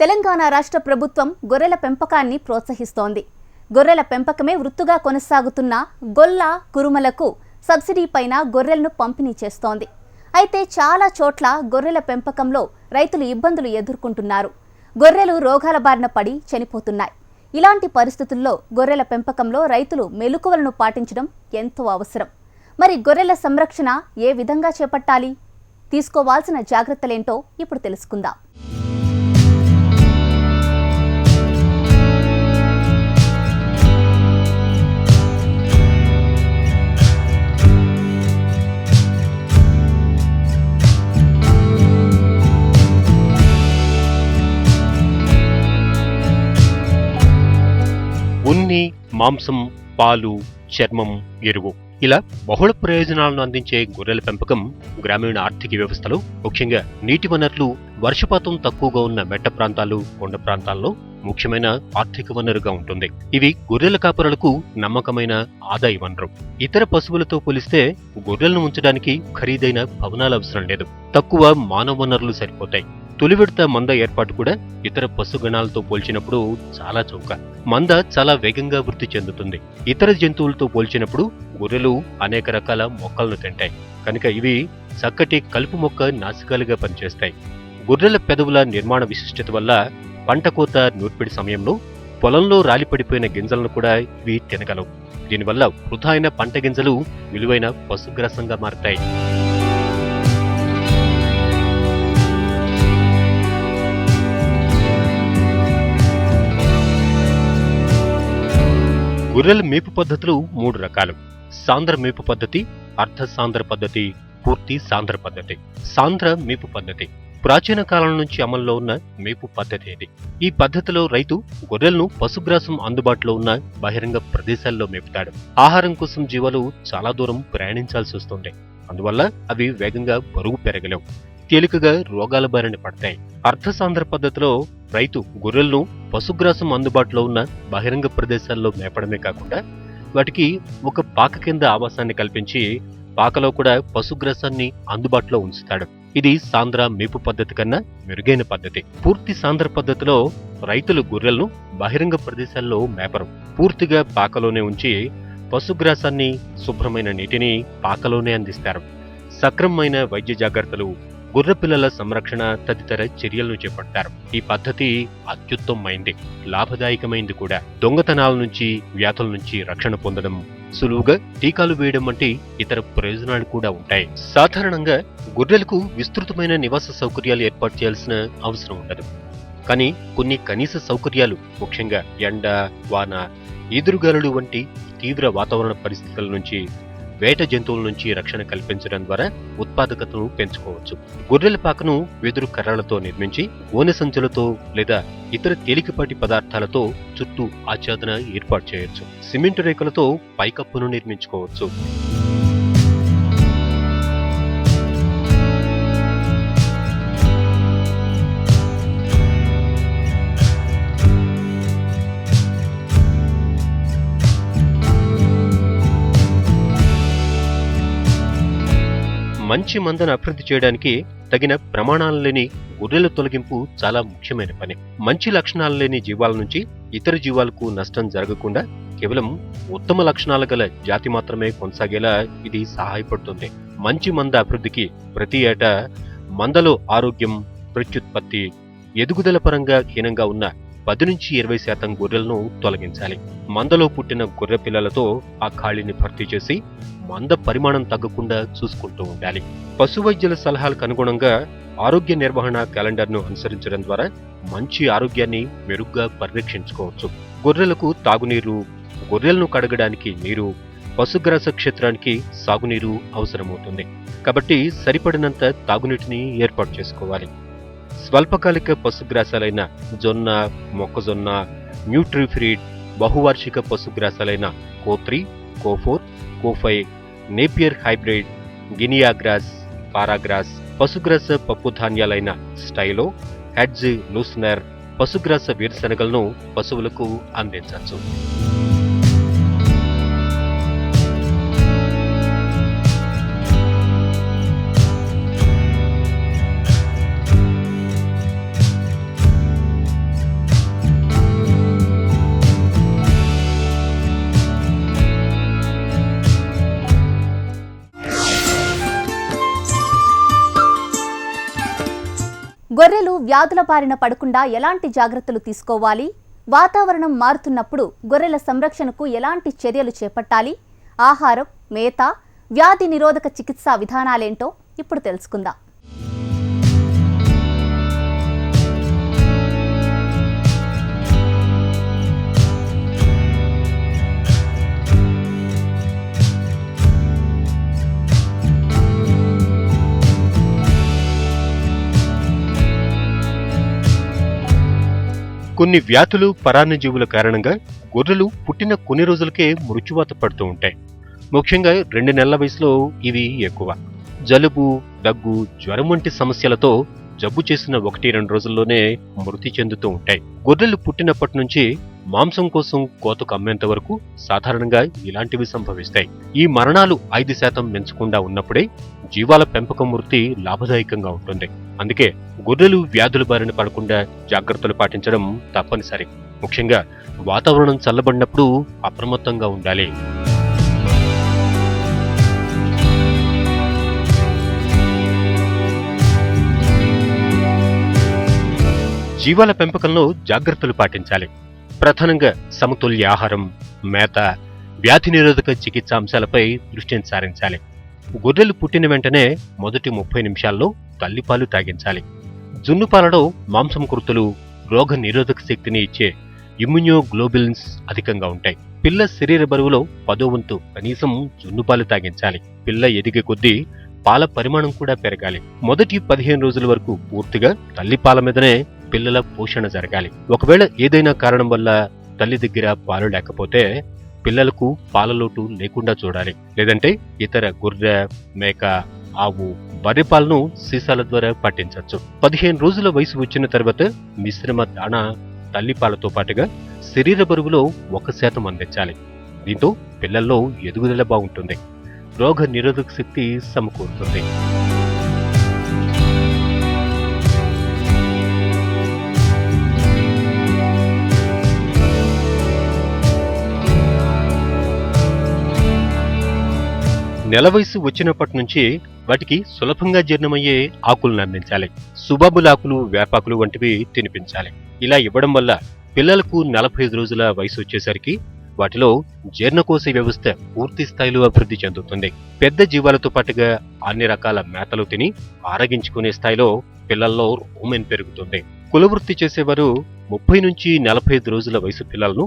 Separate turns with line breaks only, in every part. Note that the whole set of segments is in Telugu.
తెలంగాణ రాష్ట్ర ప్రభుత్వం గొర్రెల పెంపకాన్ని ప్రోత్సహిస్తోంది. గొర్రెల పెంపకమే వృత్తుగా కొనసాగుతున్న గొల్ల కురుమలకు సబ్సిడీ పైన గొర్రెలను పంపిణీ చేస్తోంది. అయితే చాలా చోట్ల గొర్రెల పెంపకంలో రైతులు ఇబ్బందులు ఎదుర్కొంటున్నారు. గొర్రెలు రోగాల బారిన పడి చనిపోతున్నాయి. ఇలాంటి పరిస్థితుల్లో గొర్రెల పెంపకంలో రైతులు మెలకువలను పాటించడం ఎంతో అవసరం. మరి గొర్రెల సంరక్షణ ఏ విధంగా చేపట్టాలి? తీసుకోవాల్సిన జాగ్రత్తలేంటో ఇప్పుడు తెలుసుకుందాం.
మాంసం పాలు చర్మం ఎరువు. ఇలా బహుళ ప్రయోజనాలను అందించే గొర్రెల పెంపకం గ్రామీణ ఆర్థిక వ్యవస్థలో ముఖ్యంగా నీటి వనరులు వర్షపాతం తక్కువగా ఉన్న మెట్ట ప్రాంతాలు కొండ ప్రాంతాల్లో ముఖ్యమైన ఆర్థిక వనరుగా ఉంటుంది. ఇవి గొర్రెల కాపరులకు నమ్మకమైన ఆదాయ వనరు. ఇతర పశువులతో పోలిస్తే గొర్రెలను ఉంచడానికి ఖరీదైన భవనాలు అవసరం లేదు. తక్కువ మానవ వనరులు సరిపోతాయి. తొలి విడత మంద ఏర్పాటు కూడా ఇతర పశుగణాలతో పోల్చినప్పుడు చాలా చౌక. మంద చాలా వేగంగా వృద్ధి చెందుతుంది. ఇతర జంతువులతో పోల్చినప్పుడు గొర్రెలు అనేక రకాల మొక్కలను తింటాయి. కనుక ఇవి చక్కటి కలుపు మొక్క నాశకాలుగా పనిచేస్తాయి. గొర్రెల పెదవుల నిర్మాణ విశిష్టత వల్ల పంట కోత నూర్పిడి సమయంలో పొలంలో రాలిపడిపోయిన గింజలను కూడా ఇవి తినగలవు. దీనివల్ల వృధా అయిన పంట గింజలు విలువైన పశుగ్రాసంగా మారతాయి. గొర్రెల మేపు పద్ధతులు మూడు రకాలు. సాంద్ర మేపు పద్ధతి అర్ధ సాంద్ర పద్ధతి పూర్తి సాంద్ర పద్ధతి. సాంద్ర మేపు పద్ధతి. ప్రాచీన కాలం నుంచి అమల్లో ఉన్న మేపు పద్ధతి ఇది. ఈ పద్ధతిలో రైతు గొర్రెలను పశుగ్రాసం అందుబాటులో ఉన్న బహిరంగ ప్రదేశాల్లో మేపుతాడు. ఆహారం కోసం జీవాలు చాలా దూరం ప్రయాణించాల్సి వస్తుంది. అందువల్ల అవి వేగంగా బరువు పెరగలేవు. తేలికగా రోగాల బారిన పడతాయి. అర్ధసాంద్ర పద్ధతిలో రైతు గొర్రెలను పశుగ్రాసం అందుబాటులో ఉన్న బహిరంగ ప్రదేశాల్లో మేపడమే కాకుండా వాటికి ఒక పాక కింద ఆవాసాన్ని కల్పించి పాకలో కూడా పశుగ్రాసాన్ని అందుబాటులో ఉంచుతాడు. ఇది సాంద్ర మేపు పద్ధతి కన్నా మెరుగైన పద్ధతి. పూర్తి సాంద్ర పద్ధతిలో రైతులు గొర్రెలను బహిరంగ ప్రదేశాల్లో మేపరు. పూర్తిగా పాకలోనే ఉంచి పశుగ్రాసాన్ని శుభ్రమైన నీటిని పాకలోనే అందిస్తారు. సక్రమమైన వైద్య జాగ్రత్తలు గుర్ర పిల్లల సంరక్షణ తదితర చర్యలను చేపట్టారు. ఈ పద్ధతి అత్యుత్తమైంది లాభదాయకమైంది కూడా. దొంగతనాల నుంచి వ్యాధుల నుంచి రక్షణ పొందడం సులువుగా టీకాలు వేయడం వంటి ఇతర ప్రయోజనాలు కూడా ఉంటాయి. సాధారణంగా గొర్రెలకు విస్తృతమైన నివాస సౌకర్యాలు ఏర్పాటు చేయాల్సిన అవసరం ఉండదు. కానీ కొన్ని కనీస సౌకర్యాలు ముఖ్యంగా ఎండ వాన ఎదురుగాలులు వంటి తీవ్ర వాతావరణ పరిస్థితుల నుంచి వేట జంతువుల నుంచి రక్షణ కల్పించడం ద్వారా ఉత్పాదకతను పెంచుకోవచ్చు. గొర్రెల పాకను వెదురు కర్రలతో నిర్మించి ఓనె సంచులతో లేదా ఇతర తేలికపాటి పదార్థాలతో చుట్టూ ఆచ్ఛాదన ఏర్పాటు చేయొచ్చు. సిమెంటు రేకులతో పైకప్పును నిర్మించుకోవచ్చు. మంచి మందను అభివృద్ధి చేయడానికి తగిన ప్రమాణాలు లేని గొర్రెల తొలగింపు చాలా ముఖ్యమైన పని. మంచి లక్షణాలు లేని జీవాల నుంచి ఇతర జీవాలకు నష్టం జరగకుండా కేవలం ఉత్తమ లక్షణాలు గల జాతి మాత్రమే కొనసాగేలా ఇది సహాయపడుతుంది. మంచి మంద అభివృద్ధికి ప్రతి ఏటా మందలో ఆరోగ్యం ప్రత్యుత్పత్తి ఎదుగుదల పరంగా హీనంగా ఉన్న పది నుంచి ఇరవై శాతం గొర్రెలను తొలగించాలి. మందలో పుట్టిన గొర్రె పిల్లలతో ఆ ఖాళీని భర్తీ చేసి మంద పరిమాణం తగ్గకుండా చూసుకుంటూ ఉండాలి. పశు వైద్యుల సలహాలకు అనుగుణంగా ఆరోగ్య నిర్వహణ క్యాలెండర్ను అనుసరించడం ద్వారా మంచి ఆరోగ్యాన్ని మెరుగ్గా పరిరక్షించుకోవచ్చు. గొర్రెలకు తాగునీరు గొర్రెలను కడగడానికి నీరు పశుగ్రాస క్షేత్రానికి సాగునీరు అవసరమవుతుంది. కాబట్టి సరిపడినంత తాగునీటిని ఏర్పాటు చేసుకోవాలి. స్వల్పకాలిక పశుగ్రాసాలైన జొన్న మొక్కజొన్న న్యూట్రిఫ్రీడ్ బహువార్షిక పశుగ్రాసాలైన CO three CO four CO five Napier hybrid Guinea grass para grass పశుగ్రాస పప్పు ధాన్యాలైన స్టైలో హెడ్జ్ లూస్నర్ పశుగ్రాస వేరుశనగలను పశువులకు అందించవచ్చు.
వ్యాధుల బారిన పడకుండా ఎలాంటి జాగ్రత్తలు తీసుకోవాలి? వాతావరణం మారుతున్నప్పుడు గొర్రెల సంరక్షణకు ఎలాంటి చర్యలు చేపట్టాలి? ఆహారం మేత వ్యాధి నిరోధక చికిత్సా విధానాలేంటో ఇప్పుడు తెలుసుకుందాం.
కొన్ని వ్యాధులు పరాన్నజీవుల కారణంగా గొర్రెలు పుట్టిన కొన్ని రోజులకే మృత్యువాత పడుతూ ఉంటాయి. ముఖ్యంగా రెండు నెలల వయసులో ఇవి ఎక్కువ. జలుబు దగ్గు జ్వరం వంటి సమస్యలతో జబ్బు చేసిన ఒకటి రెండు రోజుల్లోనే మృతి చెందుతూ ఉంటాయి. గొర్రెలు పుట్టినప్పటి నుంచి మాంసం కోసం కోతకు అమ్మేంత వరకు సాధారణంగా ఇలాంటివి సంభవిస్తాయి. ఈ మరణాలు ఐదు శాతం మించకుండా ఉన్నప్పుడే జీవాల పెంపకం వృత్తి లాభదాయకంగా ఉంటుంది. అందుకే గొర్రెలు వ్యాధుల బారిన పడకుండా జాగ్రత్తలు పాటించడం తప్పనిసరి. ముఖ్యంగా వాతావరణం చల్లబడినప్పుడు అప్రమత్తంగా ఉండాలి. జీవాల పెంపకంలో జాగ్రత్తలు పాటించాలి. ప్రధానంగా సమతుల్య ఆహారం మేత వ్యాధి నిరోధక చికిత్స అంశాలపై దృష్టిని సారించాలి. గొర్రెలు పుట్టిన వెంటనే మొదటి ముప్పై నిమిషాల్లో తల్లిపాలు తాగించాలి. జున్నుపాలలో మాంసం కుర్తులు రోగ నిరోధక శక్తిని ఇచ్చే ఇమ్యునోగ్లోబిలిన్స్ అధికంగా ఉంటాయి. పిల్ల శరీర బరువులో పదో వంతు కనీసం జున్నుపాలు తాగించాలి. పిల్ల ఎదిగే కొద్దీ పాల పరిమాణం కూడా పెరగాలి. మొదటి పదిహేను రోజుల వరకు పూర్తిగా తల్లి పాల మీదనే పిల్లల పోషణ జరగాలి. ఒకవేళ ఏదైనా కారణం వల్ల తల్లి దగ్గర పాలు లేకపోతే పిల్లలకు పాలలోటు లేకుండా చూడాలి. లేదంటే ఇతర గొర్రె మేక ఆవు బర్రె పాలను సీసాల ద్వారా పట్టించవచ్చు. పదిహేను రోజుల వయసు వచ్చిన తర్వాత మిశ్రమ దాణా తల్లిపాలతో పాటుగా శరీర బరువులో ఒక శాతం అందించాలి. దీంతో పిల్లల్లో ఎదుగుదల బాగుంటుంది. రోగ నిరోధక శక్తి సమకూరుతుంది. నెల వయసు వచ్చినప్పటి నుంచి వాటికి సులభంగా జీర్ణమయ్యే ఆకులను అందించాలి. సుబాబులాకులు వేపాకులు వంటివి తినిపించాలి. ఇలా ఇవ్వడం వల్ల పిల్లలకు నలభై ఐదు రోజుల వయసు వచ్చేసరికి వాటిలో జీర్ణకోశ వ్యవస్థ పూర్తి స్థాయిలో అభివృద్ధి చెందుతుంది. పెద్ద జీవాలతో పాటుగా అన్ని రకాల మేతలు తిని ఆరగించుకునే స్థాయిలో పిల్లల్లో రోమెన్ పెరుగుతుంది. కులవృత్తి చేసేవారు ముప్పై నుంచి నలభై ఐదు రోజుల వయసు పిల్లలను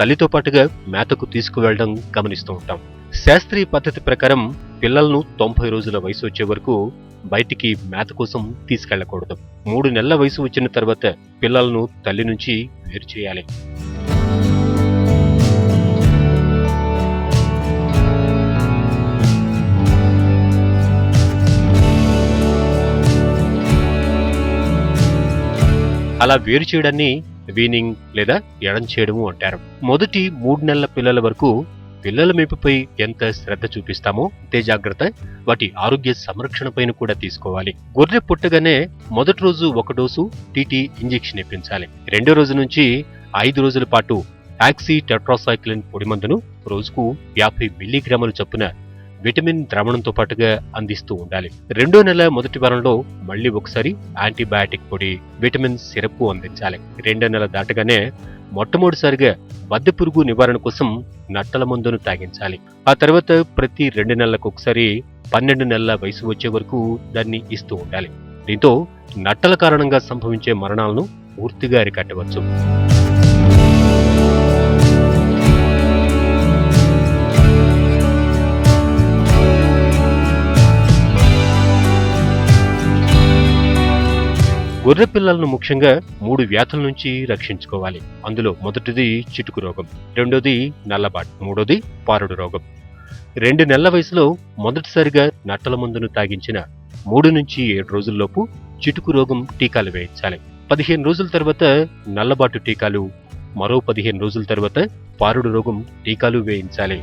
తల్లితో పాటుగా మేతకు తీసుకువెళ్ళడం గమనిస్తూ ఉంటాం. శాస్త్రీయ పద్ధతి ప్రకారం పిల్లలను తొంభై రోజుల వయసు వచ్చే వరకు బయటికి మేత కోసం తీసుకెళ్ళకూడదు. మూడు నెలల వయసు వచ్చిన తర్వాత పిల్లలను తల్లి నుంచి వేరు చేయాలి. అలా వేరు చేయడాన్ని వీనింగ్ లేదా ఎడం చేయడము అంటారు. మొదటి మూడు నెలల పిల్లల వరకు పిల్లల మేపుపై ఎంత శ్రద్ధ చూపిస్తామో అంతే జాగ్రత్త. వాటి ఆరోగ్య సంరక్షణపైన కూడా తీసుకోవాలి. గొర్రె పుట్టగానే మొదటి రోజు ఒక డోసు టీటీ ఇంజెక్షన్ ఇప్పించాలి. రెండో రోజు నుంచి ఐదు రోజుల పాటు టాక్సీ టెట్రాసైక్లిన్ పొడి మందును రోజుకు యాభై మిల్లీగ్రాముల చొప్పున విటమిన్ ద్రావణంతో పాటుగా అందిస్తూ ఉండాలి. రెండో నెల మొదటి వారంలో మళ్ళీ ఒకసారి యాంటీబయాటిక్ పొడి విటమిన్ సిరప్ అందించాలి. రెండో నెల దాటగానే మొట్టమొదటిసారిగా బద్దె పురుగు నివారణ కోసం నట్టల మందును తాగించాలి. ఆ తర్వాత ప్రతి రెండు నెలలకు ఒకసారి పన్నెండు నెలల వయసు వచ్చే వరకు దాన్ని ఇస్తూ ఉండాలి. దీంతో నట్టల కారణంగా సంభవించే మరణాలను పూర్తిగా అరికట్టవచ్చు. గొర్రె పిల్లలను ముఖ్యంగా మూడు వ్యాధుల నుంచి రక్షించుకోవాలి. అందులో మొదటిది చిటుకు రోగం రెండోది నల్లబాట్ మూడోది పారుడు రోగం. రెండు నెలల వయసులో మొదటిసారిగా నట్టల మందును తాగించిన మూడు నుంచి ఏడు రోజుల్లోపు చిటుకు రోగం టీకాలు వేయించాలి. పదిహేను రోజుల తర్వాత నల్లబాటు టీకాలు మరో పదిహేను రోజుల తర్వాత పారుడు రోగం టీకాలు వేయించాలి.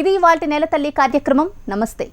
ఇది వాళ్ళ నెల తల్లి కార్యక్రమం. నమస్తే.